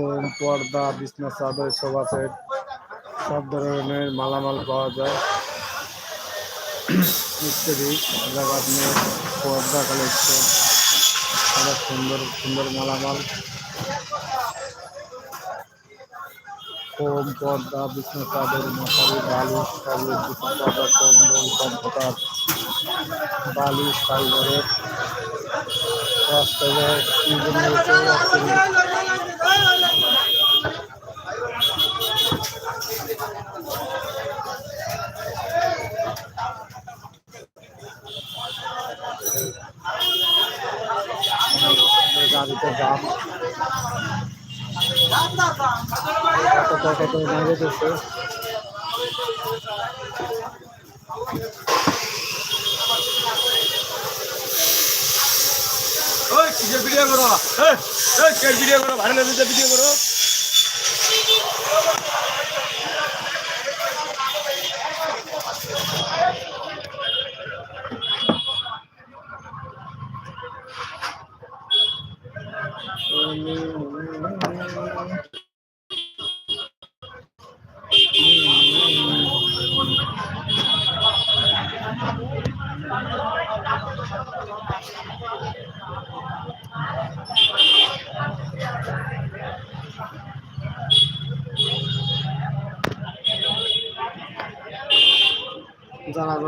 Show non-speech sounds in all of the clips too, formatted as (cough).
Foam পর্দা, বিছনা, চাদর সোফা সেট সব ধরনের মালামাল পাওয়া যায়। ইত্যাদি জায়গা আপনি পর্দা কালেকশন। অনেক সুন্দর সুন্দর মালামাল। ফোম, পর্দা, বিছনা, চাদর মশারি বালিশ, কাগজ, বিছনা, চাদর, কম্বল, কম্পিউটার, বালিশ ফাইবারের রাস্তায় গাড়িতে দাম কত কত নাগে দিচ্ছে ওই কিসের ভিডিও করো? ভিডিও করো ভালো ভিডিও করো।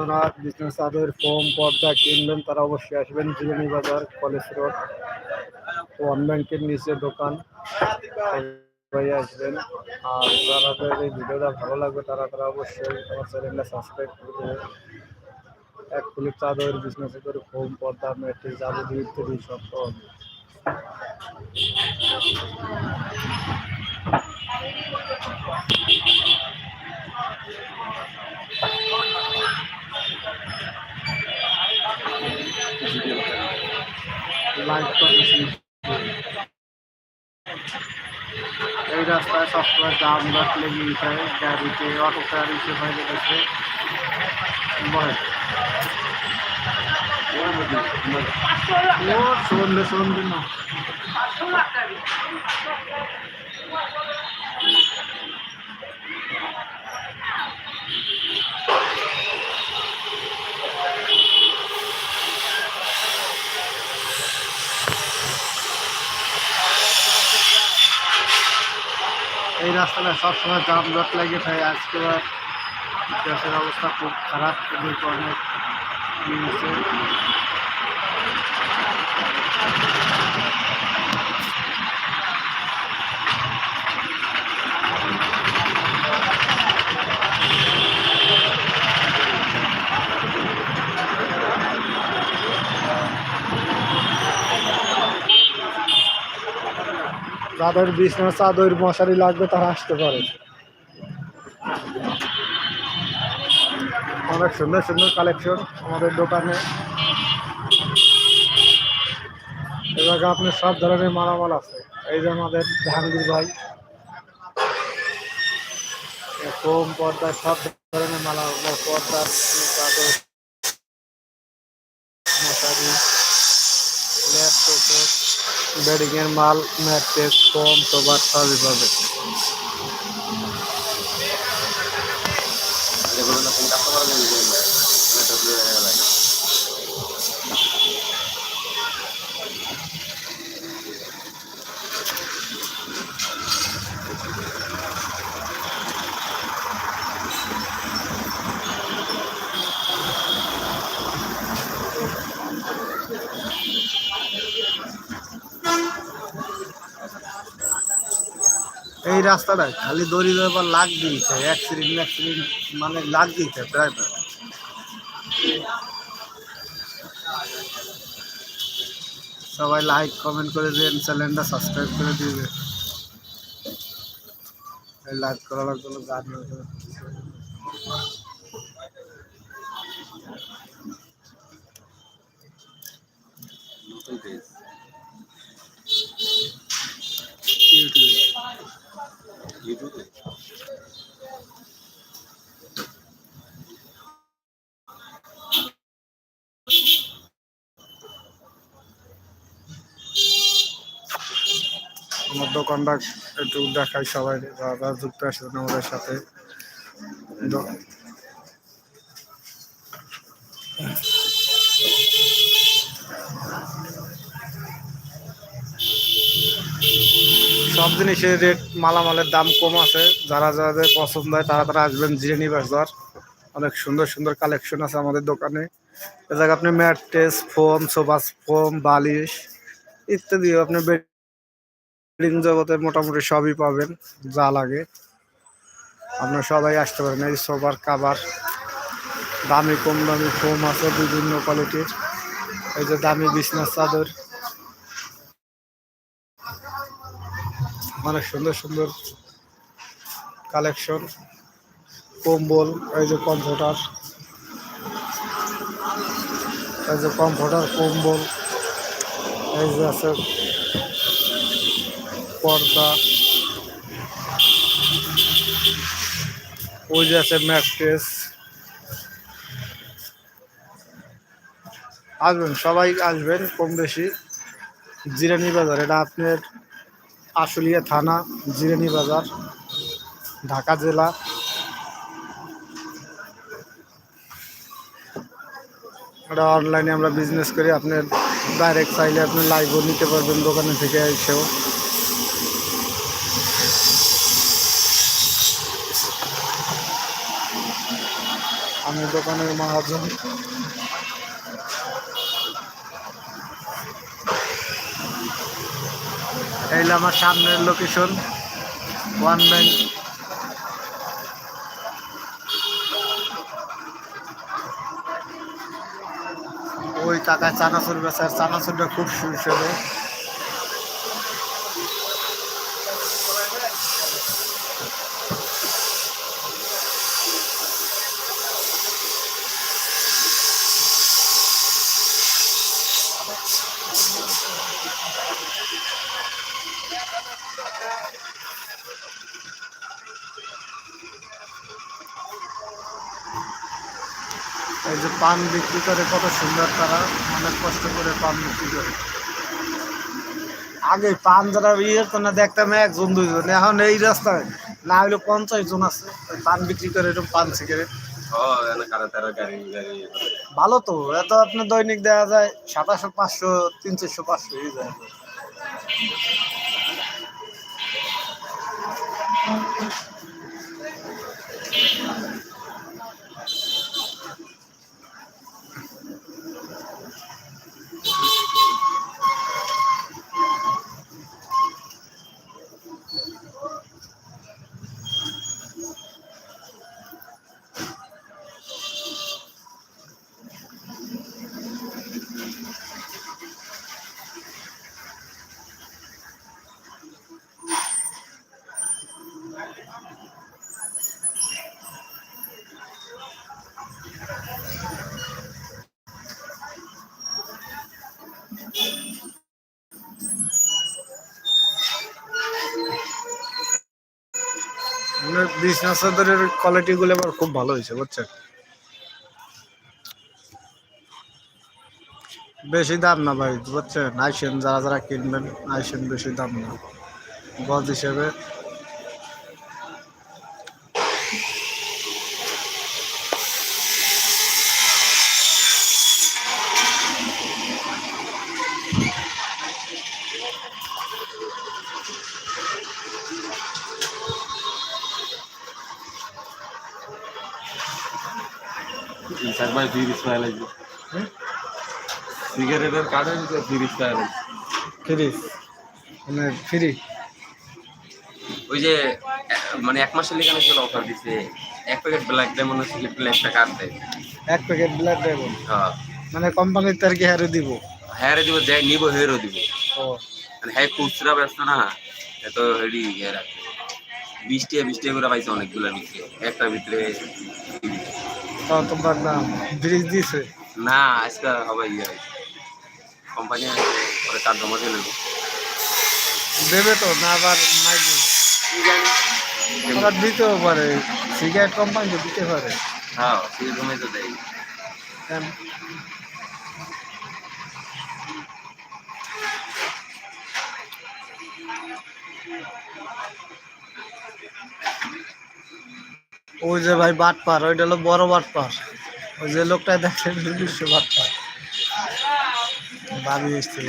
যারা বিজনেস চাদর ফোম পর্দা কিনবেন তারা অবশ্যই আসবেন। জিরানি বাজার, কলেজ রোড, ওয়ান ব্যাংকের নিচে দোকান আসবেন। আর যারা এই ভিডিওটা ভালো লাগবে, তারা তারা অবশ্যই আমার চ্যানেলটা সাবস্ক্রাইব করে দেবেন। এক ফুলের চাদর বিজনেস করে ফোম পর্দা ম্যাট্রিক যাবতীয় ইত্যাদি সব পাওয়া। লাইভ করতেছি এই রাস্তায় সবসময় জাম জট লেগে যায়, গাড়িতে অটো গাড়ি সে হয়ে গেছে সন্ধে সন্ধে এই রাস্তাটা সবসময় যানজট জট লেগে থাকে। আজকে গ্যাসের অবস্থা খুব খারাপ। অনেক যাদের বিছনা চাদর মশারি লাগবে তারা আসতে পারে। অনেক সুন্দর সুন্দর কালেকশন আমাদের দোকানে। এবার আপনার সব ধরনের মালামাল আছে। এই যে আমাদের জাহাঙ্গীর ভাই। কম পর্দা সব ধরনের মালামাল পর্দা চাদর মশারি ল্যাপটপ এর মাল ফোম সোবার সবই পাবে এই রাস্তাটা খালি দড়ি দেওয়ার লাগ দিয়েছে অ্যাক্সিডেন্ট অ্যাক্সিডেন্ট মানে লাগ দিয়েছে প্রায় সবাই লাইক কমেন্ট করে দেন চ্যানেলটা সাবস্ক্রাইব করে দিবে লাইক করার জন্য গান ইউটিউবে ইউটিউবে। আমার দোকানটা একটু দেখাই সবাই যারা যুক্ত আসবেন আমাদের সাথে। সব জিনিসের রেট মালামালের দাম কম আছে, যারা যাদের পছন্দ হয় তারা তারা আসবেন জিরেনি বাজার। অনেক সুন্দর সুন্দর কালেকশন আছে আমাদের দোকানে। এ জায়গায় আপনি ম্যাট্রেস ফোম সোফা ফোম, বালিশ ইত্যাদি আপনি বেডিং জগতে মোটামুটি সবই পাবেন, যা লাগে। আপনার সবাই আসতে পারেন, এই সোফার কাভার দামি, কম দামি ফোম আছে, বিভিন্ন কোয়ালিটির এই যে দামি বিছনার চাদর। অনেক সুন্দর সুন্দর কালেকশন, কম্বল, এই যে কমফোর্টার, এই যে কমফোর্টার, কম্বল, এই যে আছে পর্দা, ওই যে আছে ম্যাট্রেস। আসবেন, সবাই আসবেন কম বেশি। জিরানি বাজার, এটা আপনার আশুলিয়া থানা, জিরানি বাজার, ঢাকা জেলা। এটা অনলাইনে আমরা বিজনেস করি আপনার ডাইরেক্ট চাইলে আপনি লাইভও নিতে পারবেন দোকানে থেকে এসেও। আমি দোকানের মহাজন। এই আমার সামনের লোকেশন ওয়ান ব্যাংক ওই টাকায় চানাচুর বেচার চানাচুরটা খুব সুস্বাদু এই যে পান বিক্রি করে কত সুন্দর তারা অনেক কষ্ট করে পান বিক্রি করে। আগে পান যারা ইয়ে না দেখতাম একজন দুইজন। এখন এই রাস্তায় না হলে পঞ্চাশ জন আছে। পান বিক্রি করে এরকম পান সিগারেট গাড়ি ভালো তো এত আপনার দৈনিক দেওয়া যায় সাতাশো পাঁচশো তিন চারশো পাঁচশো এই যায়। আপনার বিজনেস চাদরের কোয়ালিটি গুলো আবার খুব ভালো হয়েছে, বুঝছেন? বেশি দাম না ভাই, বুঝছেন? আইসেন যারা যারা কিনবেন, আইসেন বেশি দাম না। গজ হিসেবে চারবার তিরিশ টাকা লাগবে। সিগারেটের কার্ডে দিতে তিরিশ টাকা লাগবে। ফ্রি মানে ফ্রি ওই যে মানে এক মাসের লেগে ছিল অফার দিছে। এক প্যাকেট ব্ল্যাক ডায়মন্ড ছিল একটা কার্ড দেয়। এক প্যাকেট ব্ল্যাক ড্রাগন হ্যাঁ। মানে কোম্পানির তার কি হারে দিব? হ্যাঁ দিব যাই নিব হেরো দিব। ও। মানে হ্যাঁ খুচরা ব্যস্ত না। এত হেডি বিশ টাকা বিশ টাকা করে পাইছে অনেকগুলো বিক্রি একটার ভিতরে তো তোমার নাম ব্রিজ দিছে না আজকে হবে ইয়ে। কোম্পানি পরে কার্ড জমা দিয়ে নেব। দেবে তো না আবার নাই দেবে। ওরা দিতেও পারে। সিগারেট কোম্পানি দিতে পারে। হ্যাঁ সেই জমাই তো দেয়। কেন? ওই যে ভাই বাটপার, ওইটা হলো বড় বাটপার। ওই যে লোকটা দেখেন বিশ্ব বাটপার। বাড়ি এসছিল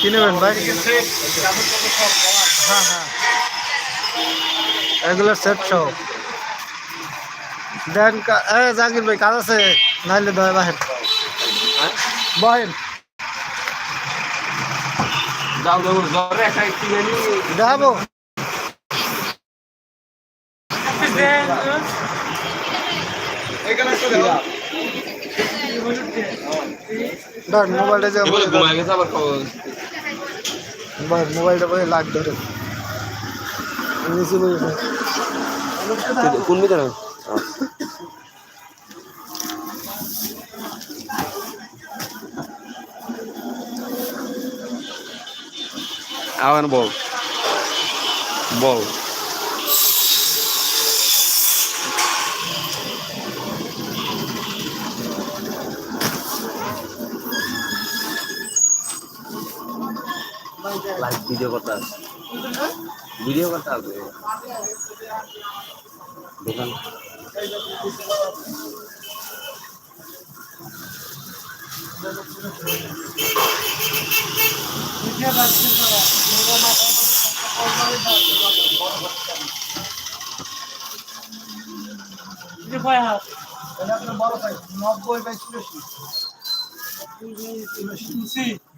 কি নেবেন ভাই? হ্যাঁ হ্যাঁ। এগুলো সেট সহ দেন এ জাকির ভাই কাজ আছে? নাইলে দয় বহেন দাও ধর মোবাইলটা মোবাইলটা ধরে। নিচে বসে কোন ভিতরে আবার বল। বল। লাইভ ভিডিও করতে আছে ভিডিও করতে আছে দোকান নব্বই বাই চুরাশি। হ্যাঁ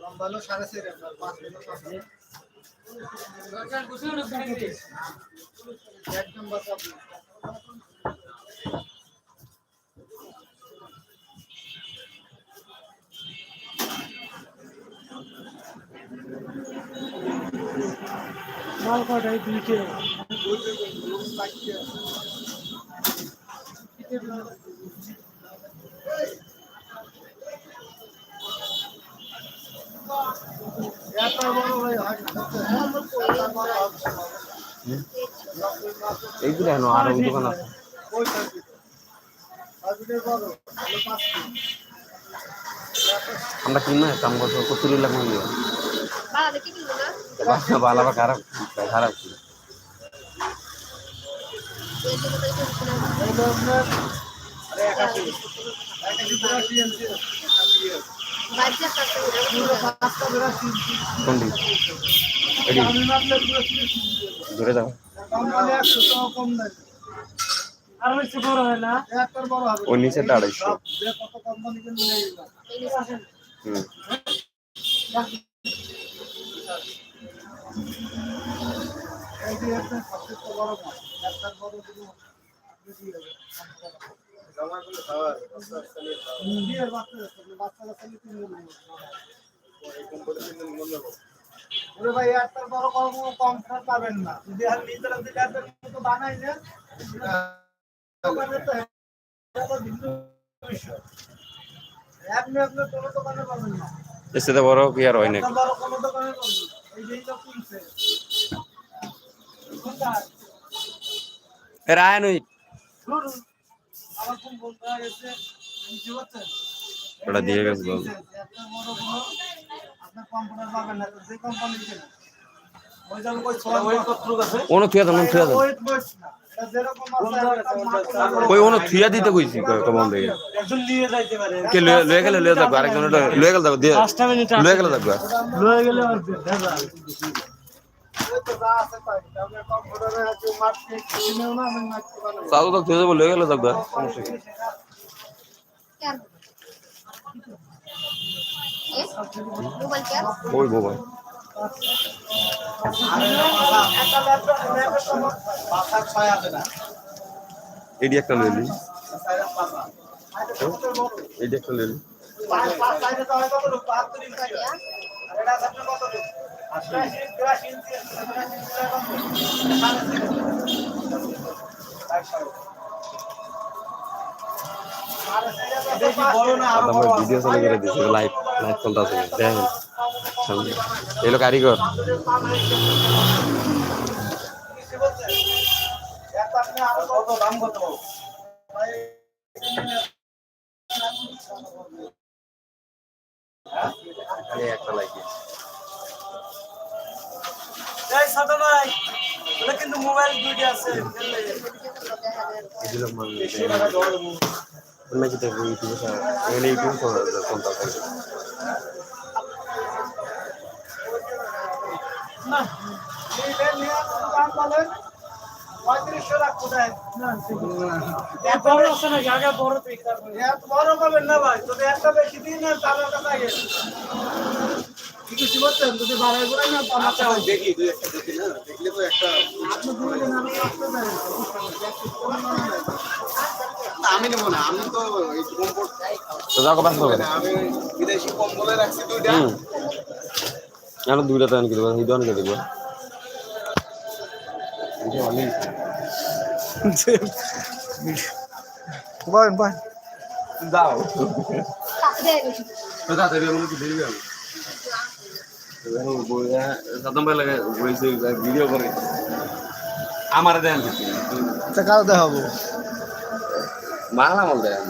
লম্বা হলো সাড়ে চার এক নম্বর এত বড় এইগুলো কেন আরও দোকান আছে। আমরা কিনবো কাম করতে কচুরি লাগবে না না ভালো বা খারাপ খারাপ ছিল না। একাশি কোনটি এটি। ধরে দাও ওই নিচেরটা আড়াইশো। নিচে হুম এই যে আপনার সবচেয়ে বড় মাছ। একটার বড় ওরে ভাই একটার বড় কম কম ছাড় পাবেন না। যদি আর নিজেরা যদি একটার মতো বানাই না দোকানে তো এটা তো ভিন্ন বিষয়। আপনি আপনার কোনো দোকানে পাবেন না। এর বড় কি আর হয় না বড় কোনো দোকানে পাবেন এই যে এইটা কিনছে। কোনটা? ওটা দিয়ে গেছে কোনো থুয়া দাও থুয়া দাও ওয়েট বয়স না এটা যেরকম আছে ওই অনু থুয়া দিতে কইছি যাইতে পারে কে লয়ে গেলে গেলে যাব, দিয়ে। পাঁচটা মিনিট লয়ে গেলে যাব। গেলে আর ভেজাল তো থুয়া যাব, লয়ে গেলে যাব। ওই মোবাইল এডি একটা লইলি এডি একটা লইলি করিয়া আমার ভিডিও চালু করে দিয়েছে লাইভ লাইভ দেখেন সামনে। এলো কারিগর। একটা কিন্তু মোবাইল দুইটা আছে। ফেললে। এগুলো দেখব ইউটিউবে এখানে ইউটিউব চলতে না এত বড় আছে নাকি? আগে বড় তো ইকার। বড় পাবেন না ভাই যদি একটা বেশি না তাহলে কথা আগে। কিছু বলছেন যদি বাড়াই করে না আচ্ছা দেখি দুই একটা দেখি না দেখলে তো একটা আমি নেব না আমি তো এই তো যাও বাস হবে আমি বিদেশি কম্বলে রাখছি দুইটা। আর দুইটা তো দেবো এই দোকানকে দেবো বলেন বলেন যাও। (laughs) তাতে আমাকে কি দেরি হবে আমার দেন। কাল দেখাবো? মালা মাল দেন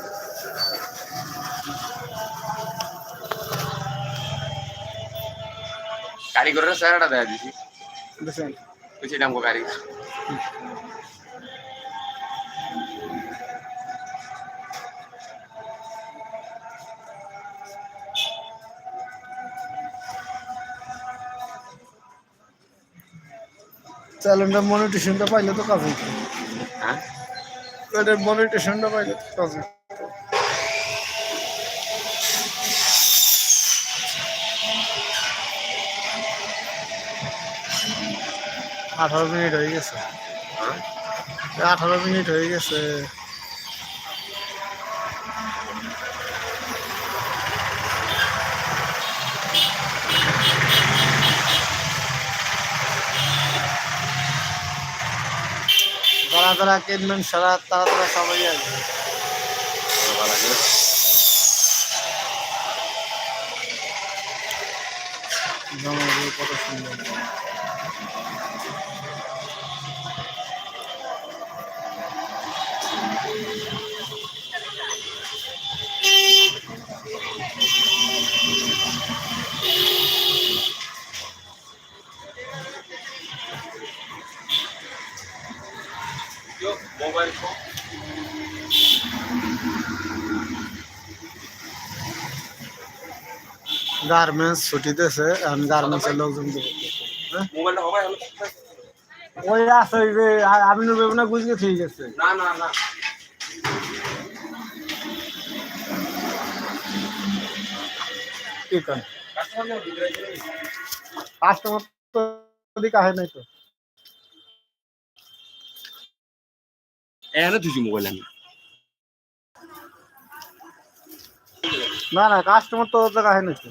কারিগরের চেহারাটা দেয়া দিছি বুঝছি নামকো কারিগর। চ্যানেলটা মনিটেশনটা পাইলে তো কাজ হইতো। হ্যাঁ? এটার মনিটেশনটা পাইলে কাজ আঠারো মিনিট হয়ে গেছে। হ্যাঁ? আঠারো মিনিট হয়ে গেছে। যারা যারা কিনবেন সারা তারা সবাই আসবে। ভালো লাগে জমাগুলো কত মোবাইল গার্মেন্টস ছুটি দিয়েছে এখন গার্মেন্টসের লোকজন হ্যাঁ? ওই আছে ওই যে আ- আমিনুর বেগুনা গুজকে ঠিক আছে না না না। কন কাস্টমার তো ওদিকে আসে নাই তো। এখানে তুই মোবাইল আমি না না কাস্টমার তো জায়গা হয় তো